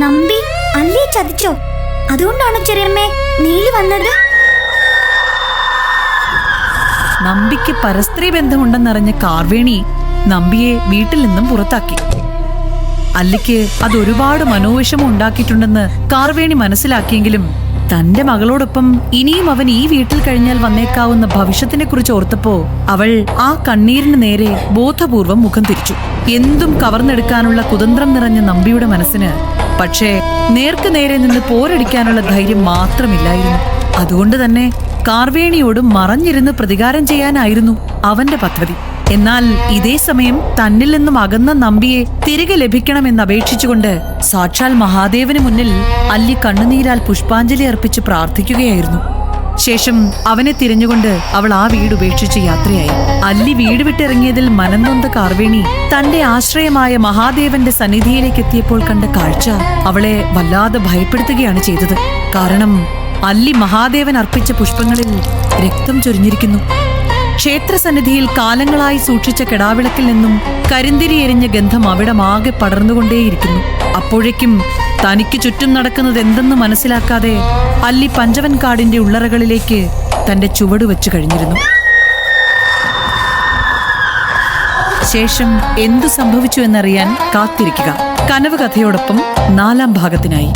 നമ്പി അല്ലേ ചതിച്ചോ? അതുകൊണ്ടാണ് ചെറിയമ്മേ നീൽ വന്നത്? നമ്പിക്ക് പരസ്ത്രീ ബന്ധമുണ്ടെന്നറിഞ്ഞ കാർവേണി നമ്പിയെ വീട്ടിൽ നിന്നും പുറത്താക്കി. അല്ലിക്ക് അത് ഒരുപാട് മനോവിഷമം ഉണ്ടാക്കിയിട്ടുണ്ടെന്ന് കാർവേണി മനസ്സിലാക്കിയെങ്കിലും തന്റെ മകളോടൊപ്പം ഇനിയും അവൻ ഈ വീട്ടിൽ കഴിഞ്ഞാൽ വന്നേക്കാവുന്ന ഭവിഷ്യത്തിനെ കുറിച്ച് ഓർത്തപ്പോ അവൾ ആ കണ്ണീരിന് നേരെ ബോധപൂർവം മുഖം തിരിച്ചു. എന്തും കവർന്നെടുക്കാനുള്ള കുതന്ത്രം നിറഞ്ഞ നമ്പിയുടെ മനസ്സിന് പക്ഷേ നേർക്ക് നേരെ നിന്ന് പോരടിക്കാനുള്ള ധൈര്യം മാത്രമില്ലായിരുന്നു. അതുകൊണ്ട് തന്നെ കാർവേണിയോട് മറഞ്ഞിരുന്ന് പ്രതികാരം ചെയ്യാനായിരുന്നു അവന്റെ പദ്ധതി. എന്നാൽ ഇതേ സമയം തന്നിൽ നിന്നും അകന്ന നമ്പിയെ തിരികെ ലഭിക്കണമെന്ന് അപേക്ഷിച്ചുകൊണ്ട് സാക്ഷാൽ മഹാദേവന് മുന്നിൽ അല്ലി കണ്ണുനീരാൽ പുഷ്പാഞ്ജലി അർപ്പിച്ച് പ്രാർത്ഥിക്കുകയായിരുന്നു. ശേഷം അവനെ തിരഞ്ഞുകൊണ്ട് അവൾ ആ വീട് ഉപേക്ഷിച്ച് യാത്രയായി. അല്ലി വീട് വിട്ടിറങ്ങിയതിൽ മനംനൊന്ത കാർവേണി തന്റെ ആശ്രയമായ മഹാദേവന്റെ സന്നിധിയിലേക്ക് എത്തിയപ്പോൾ കണ്ട കാഴ്ച അവളെ വല്ലാതെ ഭയപ്പെടുത്തുകയാണ് ചെയ്തത്. കാരണം അല്ലി മഹാദേവൻ അർപ്പിച്ച പുഷ്പങ്ങളിൽ രക്തം ചൊരിഞ്ഞിരിക്കുന്നു. ക്ഷേത്രസന്നിധിയിൽ കാലങ്ങളായി സൂക്ഷിച്ച കെടാവിളക്കിൽ നിന്നും കരിന്തിരി എരിഞ്ഞ ഗന്ധം അവിടെ അവിടമാകെ പടർന്നുകൊണ്ടേയിരിക്കുന്നു. അപ്പോഴേക്കും തനിക്ക് ചുറ്റും നടക്കുന്നത് എന്തെന്ന് മനസ്സിലാക്കാതെ അല്ലി പഞ്ചവൻ കാടിന്റെ ഉള്ളറകളിലേക്ക് തന്റെ ചുവട് വെച്ചു കഴിഞ്ഞിരുന്നു. ശേഷം എന്തു സംഭവിച്ചു എന്നറിയാൻ കാത്തിരിക്കുക. കനവ് കഥയോടൊപ്പം നാലാം ഭാഗത്തിനായി.